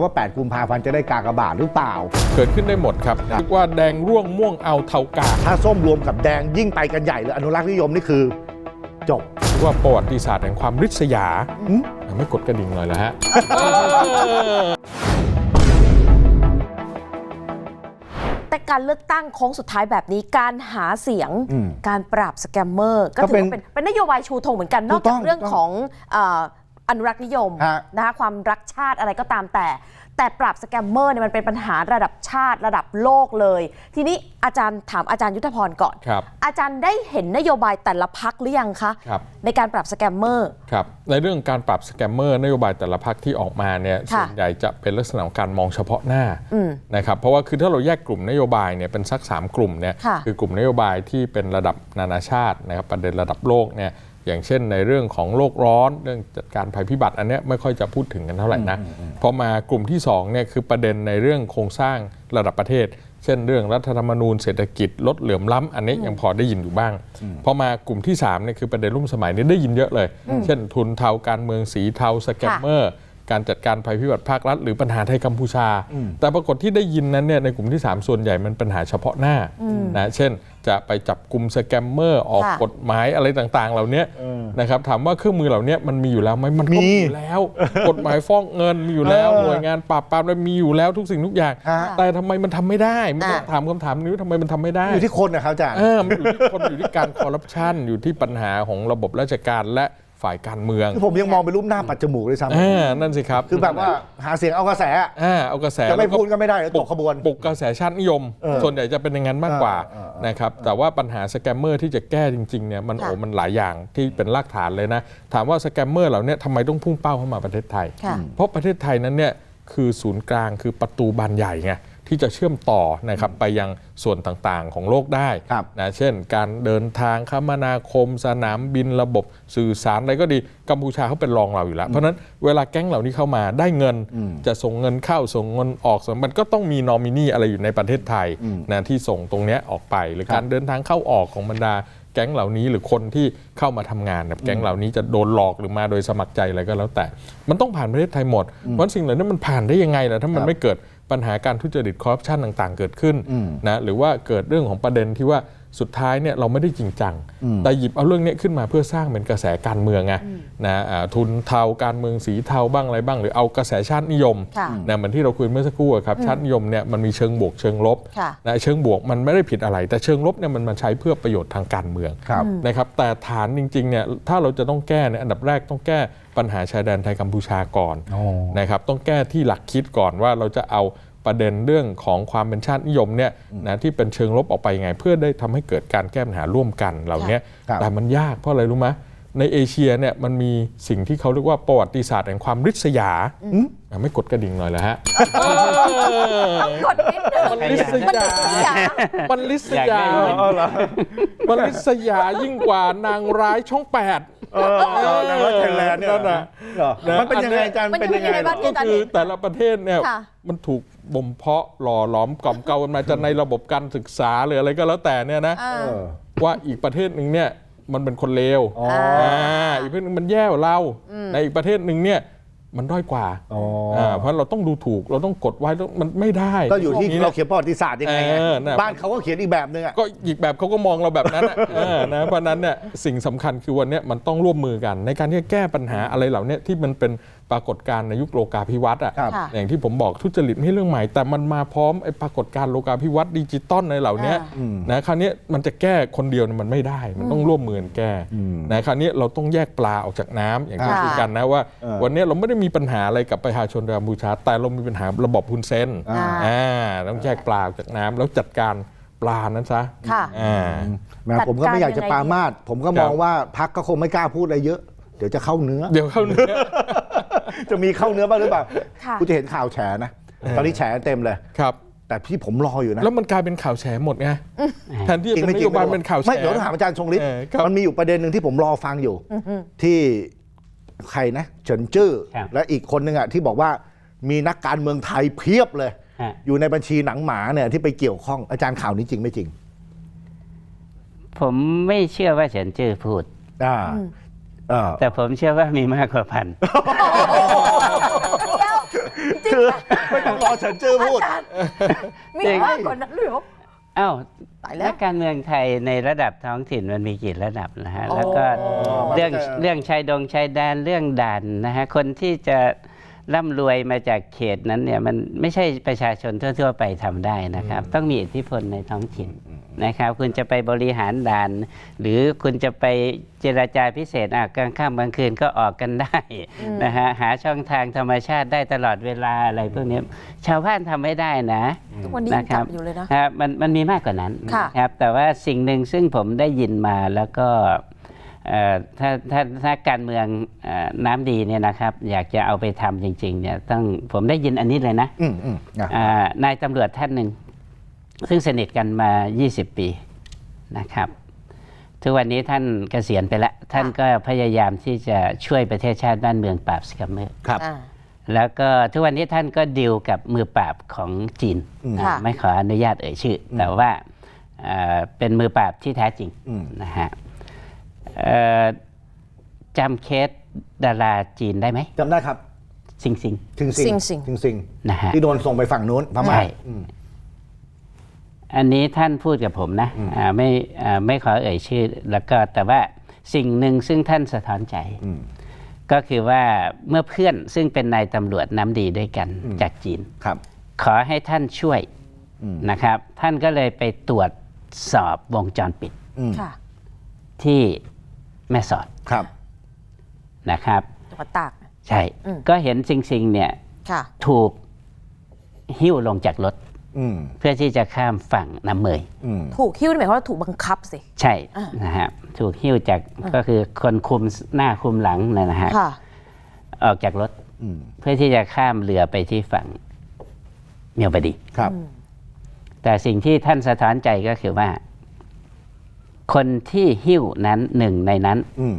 ว่า 8 กุมภาพันธ์จะได้กากบาทหรือเปล่า เกิดขึ้นได้หมดครับครับเรียกว่าแดงร่วงม่วงเอาเทากาถ้าส้มรวมกับแดงยิ่งไปกันใหญ่เลยอนุรักษ์นิยมนี่คือ จบเรียกว่าประวัติศาสตร์แห่งความริษยาอืมไม่กดกระดิ่งหน่อยเหรอฮะแต่การเลือกตั้งโค้งสุดท้ายแบบนี้การหาเสียงอืมการปราบสแกมเมอร์ ก็ก็ถือเป็นว่าเป็นเป็นนโยบายชูธงเหมือนกันนถูอกกต้จาอกงเรื่องถูกต้องของเอ่ออนุรักษ์นิยมฮะ นะคะความรักชาติอะไรก็ตามแต่ แต่ปราบสแกมเมอร์เนี่ยมันเป็นปัญหาระดับชาติระดับโลกเลย ทีนี้อาจารย์ถามอาจารย์ยุทธพรก่อน ครับ อาจารย์ได้เห็นนโยบายแต่ละพักหรือยังคะ ครับ ในการปราบสแกมเมอร์ ครับ ในเรื่องการปรับสแกมเมอร์นโยบายแต่ละพักที่ออกมาเนี่ยค่ะส่วนใหญ่จะเป็นลักษณะของการมองเฉพาะหน้าอืมนะครับเพราะว่าคือถ้าเราแยกกลุ่มนโยบายเนี่ยเป็นสัก 3 กลุ่มเนี่ยค่ะ คือกลุ่มนโยบายที่เป็นระดับนานาชาตินะครับประเด็นระดับโลกเนี่ย อย่างเช่นในเรื่องของโลกร้อน เรื่องจัดการภัยพิบัติอันเนี้ยไม่ค่อยจะพูดถึงกันเท่าไหร่นะพอมากลุ่มที่2เนี่ยคือประเด็นในเรื่องโครงสร้างระดับประเทศ เช่นเรื่องรัฐธรรมนูญเศรษฐกิจลดเหลื่อมล้ำอันนี้ยังพอได้ยินอยู่บ้างพอมากลุ่มที่3เนี่ยคือประเด็นรุ่มสมัยนี้ได้ยินเยอะเลย เช่น ทุนเทาการเมืองสีเทาสแกมเมอร์การจัดการภัยพิบัติภาครัฐ หรือปัญหาไทยกัมพูชา แต่ปรากฏที่ได้ยินนั้นเนี่ยในกลุ่มที่ 3 ส่วนใหญ่มันปัญหาเฉพาะหน้านะเช่น จะไปจับกลุ่มสแกมเมอร์ออกค่ะ กฎหมายอะไรต่างๆ เหล่านี้นะครับถามว่าเครื่องมือเหล่านี้มันมีอยู่แล้วไหมมันก็มีมีอยู่แล้ว กฎหมายฟ้องเงินมีอยู่แล้วเออหน่วยงานปราบปรามมันมีอยู่แล้วทุกสิ่งทุกอย่าง ฮะ แต่ทำไมมันทำไม่ได้ไม่ต้องอะ ถามคำถามนี้ว่าทำไมมันทำไม่ได้ อยู่ที่คนนะครับอาจารย์ เออมันอยู่ที่คนอยู่ที่การคอร์รัปชันอยู่ที่ปัญหาของระบบราชการและ ฝ่ายการเมืองคือผมยังมองเป็นรูปหน้าปัดจมูกเลยซ้ำอ่านั่นสิครับ คือแบบว่าหาเสียงเอากระแสอะอ่าเอากระแสจะไม่แล้วพูดก็ไม่ได้เดี๋ยวตกขบวนปลุกกระแสชาตินิยมเออส่วนใหญ่จะเป็นอย่างนั้นมากกว่าเออเออเออนะครับแต่ว่าปัญหาสแกมเมอร์ที่จะแก้จริงๆเนี่ยมันค่ะโอ้มันหลายอย่างที่เป็นรากฐานเลยนะ ถามว่าสแกมเมอร์เหล่าเนี้ทำไมต้องพุ่งเป้าเข้ามาประเทศไทยค่ะเพราะประเทศไทยนั้นเนี่ยคือศูนย์กลางคือประตูบานใหญ่ไง ที่จะเชื่อมต่อนะครับไปยังส่วนต่างๆของโลกได้ครับนะเช่น การเดินทางคมนาคม สนามบินระบบสื่อสารอะไรก็ดีกัมพูชาเขาเป็นรองเราอยู่แล้ว เพราะฉะนั้นเวลาแก๊งเหล่านี้เข้ามาได้เงิน จะส่งเงินเข้าส่งเงินออกส่งมันก็ต้องมีนอมินีอะไรอยู่ในประเทศไทยนะที่ส่งตรงเนี้ยออกไป หรือการเดินทางเข้าออกของบรรดาแก๊งเหล่านี้หรือคนที่เข้ามาทำงานแบบแก๊งเหล่านี้จะโดนหลอกหรือมาโดยสมัครใจอะไรก็แล้วแต่ มันต้องผ่านประเทศไทยหมดเพราะสิ่งเหล่านี้มันผ่านได้ยังไงล่ะถ้ามันครับไม่เกิด ปัญหาการทุจริตคอร์รัปชันต่าง ๆ เกิดขึ้นนะหรือว่าเกิดเรื่องของประเด็นที่ว่า สุดท้ายเนี่ยเราไม่ได้จริงจัง แต่หยิบเอาเรื่องนี้ขึ้นมาเพื่อสร้างเป็นกระแสการเมืองไงนะอ่าทุนเทาการเมืองสีเทาบ้างอะไรบ้าง หรือเอากระแสชาตินิยมค่ะนะเหมือนที่เราคุยเมื่อสักครู่อะครับชาตินิยมเนี่ยมันมีเชิงบวกเชิงลบค่ะนะเชิงบวกมันไม่ได้ผิดอะไร แต่เชิงลบเนี่ยมันมาใช้เพื่อประโยชน์ทางการเมืองครับนะครับแต่ฐานจริงๆเนี่ยถ้าเราจะต้องแก้เนี่ยอันดับแรกต้องแก้ปัญหาชายแดนไทยกัมพูชาก่อนอ๋อนะครับต้องแก้ที่หลักคิดก่อนว่าเราจะเอา ประเด็นเรื่องของความเป็นชาตินิยมเนี่ยนะที่เป็นเชิงลบออกไปยังไง เพื่อได้ทำให้เกิดการแก้ปัญหาร่วมกันเหล่านี้ครับแต่มันยากเพราะอะไรรู้ไหมในเอเชียเนี่ยมันมีสิ่งที่เขาเรียกว่าประวัติศาสตร์แห่งความริษยาอะไม่กดกระดิ่งหน่อยเหรอฮะกดนิดนึงมันริษมันยาเป็นยา มันริษยา มันริษยายิ่งกว่านางร้ายช่องแปดเออนางรัฐไทยแลนด์เนี่ยนั่นน่ะเหรอมันเป็นยังไงอาจารย์มันเป็นยังไงเป็นยังไงบ้างก็คือแต่ละประเทศเนี่ยค่ะ มันถูกบ่มเพาะหล่อหลอมกล่อมเกลากันมาจะในระบบการศึกษาหรืออะไรก็แล้วแต่เนี่ยนะอ่าเออ ว่าอีกประเทศหนึ่งเนี่ยมันเป็นคนเลวอ๋ออ่าอีกประเทศหนึงมันแย่กว่าเราในอีกประเทศหนึ่งเนี่ยมันด้อยกว่าอ๋ออ่า เพราะเราต้องดูถูกเราต้องกดไว้แล้วมันไม่ได้ก็อยู่ที่พวนี้เรานี่เขียนประวัติศาสตร์ยังไงไงเออน่ะ บ้านเขาก็เขียนอีกแบบนึงอะ ก็อีกแบบเขาก็มองเราแบบนั้นน่ะ เออนะเพราะฉะนั้นเนี่ยสิ่งสำคัญคือวันเนี้ยมันต้องร่วมมือกัน ในการที่จะแก้ปัญหาอะไรเหล่าเนี้ยที่มันเป็น ปรากฏการณ์ในยุคโลกาภิวัตน์อะครับค่ะอย่างที่ผมบอกทุจริตไม่ใช่เรื่องใหม่ แต่มันมาพร้อมไอ้ปรากฏการณ์โลกาภิวัตน์ดิจิตอลในเหล่าเนี้ยอ่านะคราวนี้มันจะแก้คนเดียวเนี่ยมันไม่ได้ มันต้องร่วมมือกันแก้นะคราวนี้เราต้องแยกปลาออกจากน้ำอย่างที่ค่ะ คุยกันนะว่า เออ วันเนี้ยเราไม่ได้มีปัญหาอะไรกับประชาชนกัมพูชา แต่เรามีปัญหาระบบฮุนเซน อ่า อ่าต้องแยกปลาออกจากน้ำแล้วจัดการปลานั้นซะค่ะ อ่า แหมผมก็ไม่อยากจะปรามาสผมก็มองว่าพักก็คงไม่กล้าพูดอะไรเยอะ เดี๋ยวจะเข้าเนื้อ เดี๋ยวเข้าเนื้อ จะมีเข้าเนื้อบ้างหรือเปล่าค่ะกูจะเห็นข่าวแฉนะ ตอนนี้แฉเต็มเลย ครับ แต่พี่ผมรออยู่นะแล้วมันกลายเป็นข่าวแฉหมดไงแทนที่จะเป็นนโยบายเป็นข่าวแฉ ไม่เดี๋ยวต้องถามอาจารย์ชงฤทธิ์เออครับ มันมีอยู่ประเด็นหนึ่งที่ผมรอฟังอยู่ ที่ใครนะเฉินจื้อครับและอีกคนหนึ่งอะที่บอกว่ามีนักการเมืองไทยเพียบเลย ฮะ อยู่ในบัญชีหนังหมาเนี่ยที่ไปเกี่ยวข้องอาจารย์ข่าวนี้จริงไม่จริงผมไม่เชื่อว่าเฉินจื้อพูด อ่าเออแต่ผมเชื่อว่ามีมากกว่าพันเคือ ไม่ต้องรอเฉินจื้อพูด มีมากกว่านั้นเลยเหรออ้าวตายแล้วนักการเมืองไทยในระดับท้องถิ่นมันมีกี่ระดับนะฮะอ๋อแล้วก็มันเรื่องจะ เรื่องชายดงชายแดนเรื่องด่านนะฮะ คนที่จะร่ำรวยมาจากเขตนั้นเนี่ยมันไม่ใช่ประชาชนทั่ว ๆ ไปทำได้นะครับ ต้องมีอิทธิพลในท้องถิ่น นะครับคุณจะไปบริหารด่าน หรือคุณจะไปเจราจาพิเศษอะกลางค่ำกลางคืนก็ออกกันได้นะฮะหาช่องทางธรรมชาติได้ตลอดเวลาอะไรพวกเนี้ยชาวบ้านทำไม่ได้นะทุกวันนี้ยังจับอยู่เลยนะครับมันมันมีมากกว่านั้นค่ะนะครับแต่ว่าสิ่งหนึ่งซึ่งผมได้ยินมาแล้วก็เอ่อถ้าถ้าถ้าการเมืองเอ่อน้ำดีเนี่ยนะครับ อยากจะเอาไปทำจริงๆเนี่ยต้องผมได้ยินอันนี้เลยนะอืมอืมอะอ่านายตำรวจท่านหนึ่ง ซึ่งสนิทกันมา 20 ปีนะครับ ทุกวันนี้ท่านเกษียณไปแล้ว ท่านก็พยายามที่จะช่วยประเทศชาติบ้านเมืองปราบสแกมเมอร์ครับ อ่า แล้วก็ทุกวันนี้ท่านก็ดีลกับมือปราบของจีนอืมอ่าค่ะ ไม่ขออนุญาตเอ่ยชื่ออแต่ว่าเอ่อเป็นมือปราบที่แท้จริงอืม นะฮะเอ่อจำเคสดาราจีนได้ไหมจำได้ครับ ซิงซิงทิงซิงซิงซิงทิงซิงนะฮะ ที่โดนส่งไปฝั่งนู้นพม่าใช่ อืม อันนี้ท่านพูดกับผมนะอ่าไม่อ่าไม่ขอเอ่ยชื่อ แล้วก็แต่ว่าสิ่งหนึ่งซึ่งท่านสะท้อนใจอืมก็คือว่าเมื่อเพื่อนซึ่งเป็นนายตำรวจน้ำดีด้วยกันจากจีนครับขอให้ท่านช่วยอืมนะครับ ท่านก็เลยไปตรวจสอบวงจรปิดอืมค่ะที่แม่สอดครับนะครับจังหวัดตากใช่อืมก็เห็นซิงซิงเนี่ยค่ะถูกหิ้วลงจากรถ อืมเพื่อที่จะข้ามฝั่งน้ำเมย อืม ถูกหิ้วนี่หมายความว่าถูกบังคับสิ ใช่อ่านะฮะถูกหิ้วจากก็คือคนคุมหน้าคุมหลังเนยนะฮะค่ะ ออกจากรถอืม เพื่อที่จะข้ามเรือไปที่ฝั่งเมียวบดี ครับ แต่สิ่งที่ท่านสะท้อนใจก็คือว่า คนที่หิ้วนั้นหนึ่งในนั้นอืม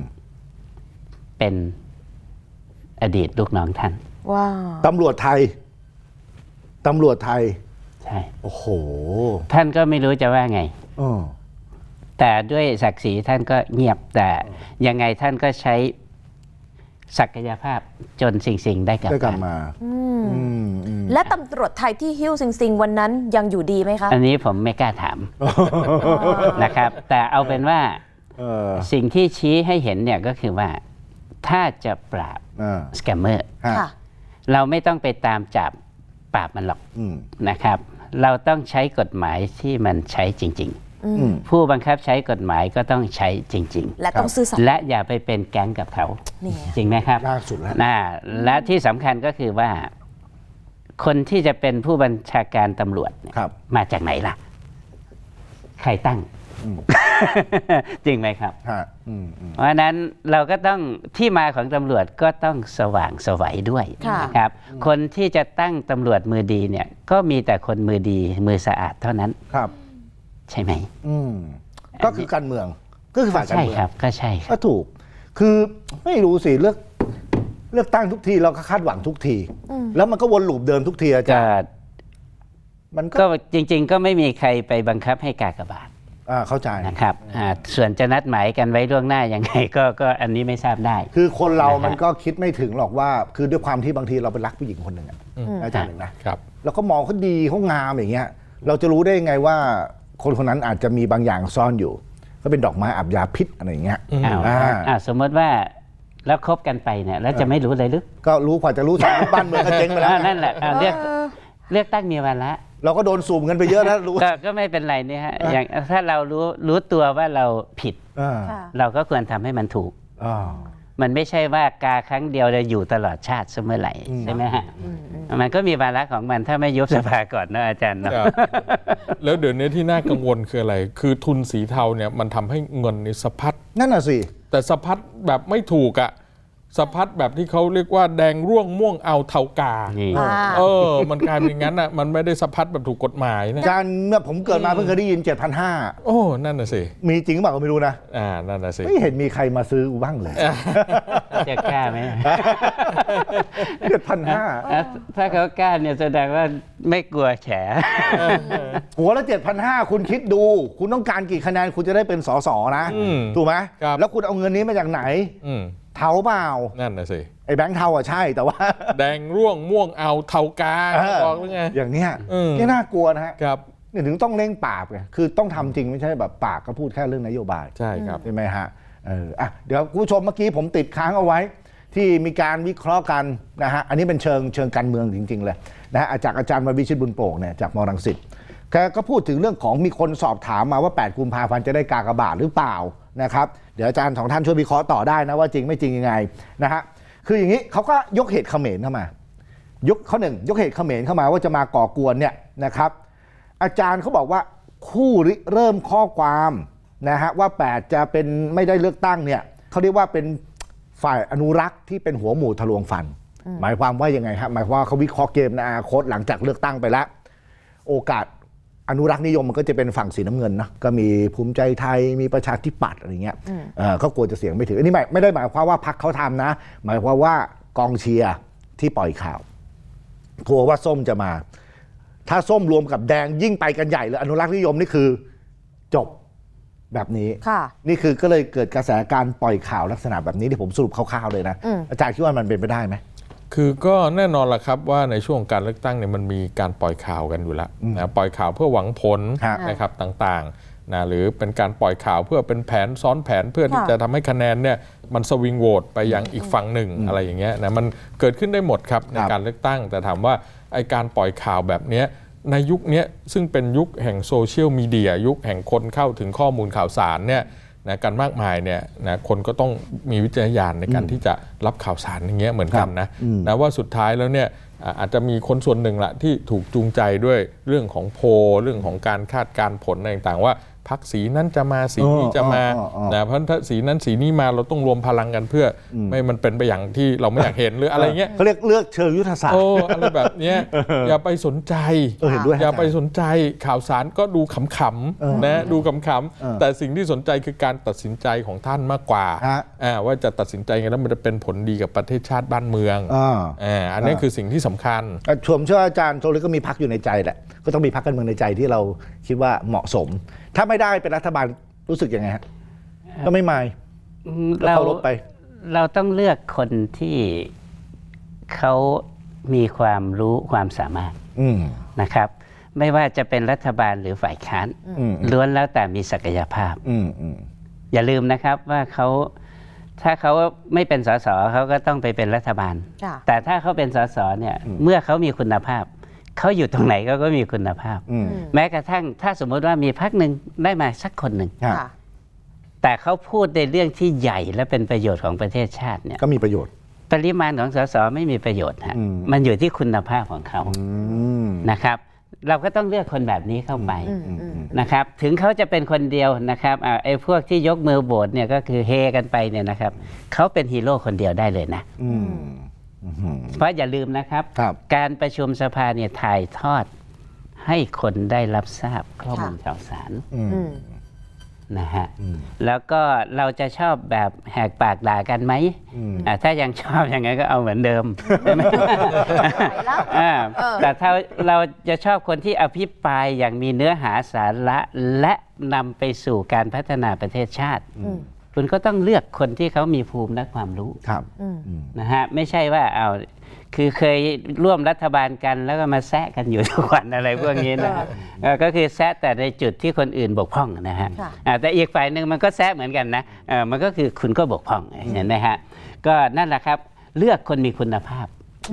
เป็นอดีตลูกน้องท่าน ว้าว ตำรวจไทย ตำรวจไทย ใช่โอ้โหท่านก็ไม่รู้จะว่าไงเออแต่ด้วยศักดิ์ศรีท่านก็เงียบแต่ยังไงท่านก็ใช้ศักยภาพจนสิ่งสิ่งๆได้กลับได้กลับมามา อืมอืมอืมและตำรวจไทยที่หิ้วซิงซิงวันนั้นยังอยู่ดีไหมคะอันนี้ผมไม่กล้าถามนะครับ แต่เอาเป็นว่าเออสิ่งที่ชี้ให้เห็นเนี่ยก็คือว่า ถ้าจะปราบอ่าสแกมเมอร์ ฮะ ค่ะ เราไม่ต้องไปตามจับ ปราบมันหรอกอนะครับ เราต้องใช้กฎหมายที่มันใช้จริง ๆผู้บังคับใช้กฎหมายก็ต้องใช้จริงและต้องซื่อสัตย์และอย่าไปเป็นแก๊งกับเขาจริงไหมครับล่าสุดแล้วนะและที่สำคัญก็คือว่า คนที่จะเป็นผู้บัญชาการตำรวจครับมาจากไหนล่ะ ใครตั้ง จริงไหมครับ ฮะอืมอืม เพราะฉะนั้นเราก็ต้องที่มาของตำรวจก็ต้องสว่างไสวัยด้วยค่ะ นะครับ คนที่จะตั้งตำรวจมือดีเนี่ยก็มีแต่คนมือดีมือสะอาดเท่านั้นครับ ใช่ไหม อืม ก็คือการเมือง ก็คือฝ่ายการใช่เมือง ครับก็ใช่ครับ ก็ถูก คือไม่รู้สิเลือกเลือกตั้งทุกทีเราก็คาดหวังทุกทีแล้วมันก็วนลูปเดิมทุกทีอาจาก็รย์มันก็ก็จริง ๆ ก็ไม่มีใครไปบังคับให้กากบาท อ่าเข้าใจ นะครับอ่าส่วนจะนัดหมายกันไว้ล่วงหน้ายังไงก็ก็อันนี้ไม่ทราบได้ คือคนเรานะฮะมันก็คิดไม่ถึงหรอกว่า คือด้วยความที่บางทีเราไปรักผู้หญิงคนหนึ่งอะอาจารย์หนึ่งนะครับ แล้วก็มองเขาดีเขางามอย่างเงี้ย เราจะรู้ได้ยังไงว่า คนคนนั้นอาจจะมีบางอย่างซ่อนอยู่ ก็เป็นดอกไม้อับยาพิษอะไรอย่างเงี้ยอ้าวอ่าอ่าสมมติว่าแล้วคบกันไปเนี่ยแล้วจะไม่รู้เลยหรือก็รู้กว่าจะรู้สารบ้านเมืองก็เจ๊งไปแล้ว อ่านั่นแหละอ่าเลือกเลือกตั้งมีวันละ เราก็โดนสูบเงินไปเยอะแล้วรู้ก็ก็ไม่เป็นไรเนี่ยฮะอย่างถ้าเรารู้รู้ตัวว่าเราผิด อ่าค่ะ เราก็ควรทำให้มันถูก อ่า มันไม่ใช่ว่ากาครั้งเดียวจะอยู่ตลอดชาติเสมอไหร่อืม ใช่ไหมฮะมันก็มีวาระของมันถ้าไม่ยุบสภาก่อนนะอาจารย์เนอะ ครับแล้วเดี๋ยวนี้ที่น่ากังวลคืออะไร คือทุนสีเทาเนี่ยมันทำให้เงินนี่สะพัด นั่นน่ะสิ แต่สะพัดแบบไม่ถูกอะ สะพัดแบบที่เขาเรียกว่าแดงร่วงม่วงเอาเทากา นี่อ่า เออ มันกลายเป็นอย่างนั้นอะมันไม่ได้สะพัดแบบถูกกฎหมายนะ การเมื่อผมเกิดมาเพิ่งเคยได้ยิน 7,500 โอ้ นั่นน่ะสิ มีจริงหรือเปล่าก็ไม่รู้นะ อ่า นั่นน่ะสิ ไม่เห็นมีใครมาซื้อบ้างเลยจะกล้าไหมเจ็ดพันห้าอะถ้าเขากล้าเนี่ยแสดงว่าไม่กลัวแฉ หัวละเจ็ดพันห้าคุณคิดดู คุณต้องการกี่คะแนนคุณจะได้เป็นสสนะ อืมถูกไหมครับ แล้วคุณเอาเงินนี้มาจากไหน อืม เทาเปล่านั่นนะสิไอ้แบงค์เทาอะใช่แต่ว่า แดงร่วงม่วงเอาเทากาเออ บอกแล้วไง อย่างเนี้ยอืม นี่น่ากลัวนะฮะครับ เนี่ยถึงต้องเร่งปราบไงคือต้องทำจริงไม่ใช่แบบปากก็พูดแค่เรื่องนโยบาย ใช่ครับ ใช่ไหมฮะเอออะเดี๋ยวคุณผู้ชมเมื่อกี้ผมติดค้างเอาไว้ ที่มีการวิเคราะห์กันนะฮะอันนี้เป็นเชิงเชิงการเมืองจริง ๆ เลยนะฮะจากอาจารย์ววิชิตบุญโป่งเนี่ยจากมรังสิตแกก็พูดถึงเรื่องของมีคนสอบถามมาว่า 8 กุมภาพันธ์จะได้กากบาทหรือเปล่า นะครับ เดี๋ยวอาจารย์สองท่านช่วยวิเคราะห์ต่อได้นะว่าจริงไม่จริงยังไงนะฮะคืออย่างนี้เขาก็ยกเหตุเขมรเข้ามายกข้อหนึ่งยกเหตุเขมรเข้ามาว่าจะมาก่อกวนเนี่ยนะครับอาจารย์เขาบอกว่าคู่ริเริ่มข้อความนะฮะว่า 8 จะเป็นไม่ได้เลือกตั้งเนี่ยเขาเรียกว่าเป็นฝ่ายอนุรักษ์ที่เป็นหัวหมู่ทะลวงฟัน หมายความว่ายังไงฮะหมายความว่าเขาวิเคราะห์เกมในอนาคตหลังจากเลือกตั้งไปแล้ว โอกาส อนุรักษ์นิยมมันก็จะเป็นฝั่งสีน้ำเงินนะก็มีภูมิใจไทยมีประชาธิปัตย์อะไรเงี้ยเออก็กลัวจะเสียงไม่ถึงอันนี้ไม่ไม่ได้หมายความว่าพักเขาทำนะ หมายความว่ากองเชียร์ที่ปล่อยข่าวกลัวว่าส้มจะมา ถ้าส้มรวมกับแดงยิ่งไปกันใหญ่เลยอนุรักษ์นิยมนี่คือจบแบบนี้ค่ะนี่คือก็เลยเกิดกระแสการปล่อยข่าวลักษณะแบบนี้ที่ผมสรุปคร่าวๆเลยนะอืมอาจารย์คิดว่ามันเป็นไปได้ไหม คือก็แน่นอนละครับว่าในช่วงการเลือกตั้งเนี่ยมันมีการปล่อยข่าวกันอยู่แล้วนะปล่อยข่าวเพื่อหวังผลฮะนะครับต่างๆนะหรือเป็นการปล่อยข่าวเพื่อเป็นแผนซ้อนแผนเพื่อที่ค่ะจะทำให้คะแนนเนี่ยมันสวิงโหวตไปยังอีกฝั่งหนึ่งอะไรอย่างเงี้ยนะมันเกิดขึ้นได้หมดครับในครับการเลือกตั้ง แต่ถามว่าไอการปล่อยข่าวแบบเนี้ยในยุคเนี้ยซึ่งเป็นยุคแห่งโซเชียลมีเดียยุคแห่งคนเข้าถึงข้อมูลข่าวสารเนี่ย นะกันมากมายเนี่ยนะคนก็ต้องมีวิจารณญาณในการที่จะรับข่าวสารอย่างเงี้ยเหมือนกันนะนะว่าสุดท้ายแล้วเนี่ยอ่าอาจจะมีคนส่วนหนึ่งละที่ถูกจูงใจด้วยเรื่องของโพลเรื่องของการคาดการณ์ผลอะไรต่างๆว่า พักสีนั้นจะมาสีนี้จะมาอ๋ออ๋ออ๋อนะเพราะถ้าสีนั้นสีนี้มาเราต้องรวมพลังกันเพื่ออไม่มันเป็นไปอย่างที่เราไม่อยากเห็นหรืออะไรเงี้ยเขาเรียกเลือกเชิงยุทธศาสตร์โอ้อะไรแบบเนี้ยอย่าไปสนใจเออเห็นด้วยอย่าอาจารย์ไปสนใจข่าวสารก็ดูขำๆนะดูขำเออๆแต่สิ่งที่สนใจคือการตัดสินใจของท่านมากกว่าฮะอ่าว่าจะตัดสินใจไงแล้วมันจะเป็นผลดีกับประเทศชาติบ้านเมืองอ่าอ่าอันนี้อ่าคือสิ่งที่สำคัญอะผมเชื่อว่าอาจารย์โทรลิก็มีพักอยู่ในใจแหละก็ต้องมีพักการเมืองในใจที่เราคิดว่าเหมาะสมถ้าไม่ได้เป็นรัฐบาลรู้สึกยังไงฮะก็ไม่ไม่อืมแล้วเราเคารพไป เราต้องเลือกคนที่เขามีความรู้ความสามารถอืม นะครับ ไม่ว่าจะเป็นรัฐบาลหรือฝ่ายค้านอืม ล้วนแล้วแต่มีศักยภาพ อืมอืมอย่าลืมนะครับว่าเขาถ้าเขาไม่เป็นสสเขาก็ต้องไปเป็นรัฐบาล ค่ะ แต่ถ้าเขาเป็นสสเนี่ยเมื่อเขามีคุณภาพ เขาอยู่ตรงไหนเขาก็มีคุณภาพอืมแม้กระทั่งถ้าสมมุติว่ามีพักหนึ่งได้มาสักคนหนึ่งฮะค่ะ แต่เขาพูดในเรื่องที่ใหญ่และเป็นประโยชน์ของประเทศชาติเนี่ยก็มีประโยชน์ ปริมาณของสสไม่มีประโยชน์ฮะอืม มันอยู่ที่คุณภาพของเขาอืมนะครับ เราก็ต้องเลือกคนแบบนี้เข้าไปอืมอืมนะครับ ถึงเขาจะเป็นคนเดียวนะครับอ่าไอ้พวกที่ยกมือโบสเนี่ยก็คือเฮกันไปเนี่ยนะครับเขาเป็นฮีโร่คนเดียวได้เลยนะ อืมอืม เพราะอย่าลืมนะครับครับ การประชุมสภาเนี่ยถ่ายทอดให้คนได้รับทราบข้อมูลข่าวสารอืมอืมนะฮะแล้วก็เราจะชอบแบบแหกปากด่ากันไหมอืมอ่าถ้ายังชอบอย่างนั้นก็เอาเหมือนเดิมใช่ไหมแล้วอ่าเออแต่ถ้าเราจะชอบคนที่อภิปรายอย่างมีเนื้อหาสาระและนำไปสู่การพัฒนาประเทศชาติอืม คุณก็ต้องเลือกคนที่เขามีภูมิและความรู้ครับอืมนะฮะไม่ใช่ว่าเอาคือเคยร่วมรัฐบาลกันแล้วก็มาแซะกันอยู่ทุกวันอะไรพวกนี้นะฮะเออก็คือแซะแต่ในจุดที่คนอื่นบกพร่องนะฮะค่ะอ่าแต่อีกฝ่ายหนึ่งมันก็แซะเหมือนกันนะเออมันก็คือคุณก็บกพร่องเห็นไหมฮะก็นั่นแหละครับเลือกคนมีคุณภาพ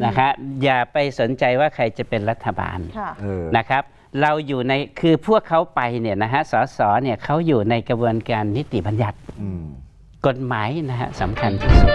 นะคะอย่าไปสนใจว่าใครจะเป็นรัฐบาลค่ะเออนะครับ เราอยู่ในคือพวกเขาไปเนี่ยนะฮะสสเนี่ยเขาอยู่ในกระบวนการนิติบัญญัติอืมกฎหมายนะฮะสำคัญที่สุด